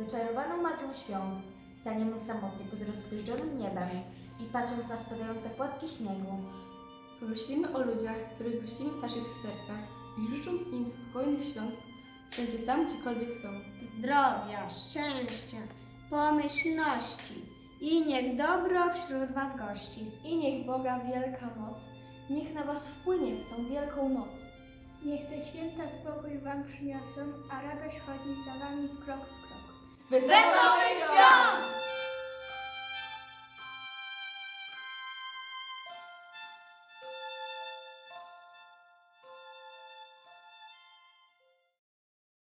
Zaczarowaną magią świąt staniemy samotnie pod rozgwiżdżonym niebem i patrząc na spadające płatki śniegu, Pomyślimy o ludziach, których gościmy w naszych sercach i życząc im spokojnych świąt, wszędzie tam, gdziekolwiek są. zdrowia, szczęścia, pomyślności i niech dobro wśród Was gości. I niech Boga wielka moc, niech na was wpłynie w tą wielką noc. Niech te święta spokój wam przyniosą, a radość chodzi za wami krok w krok. Wesołych świąt!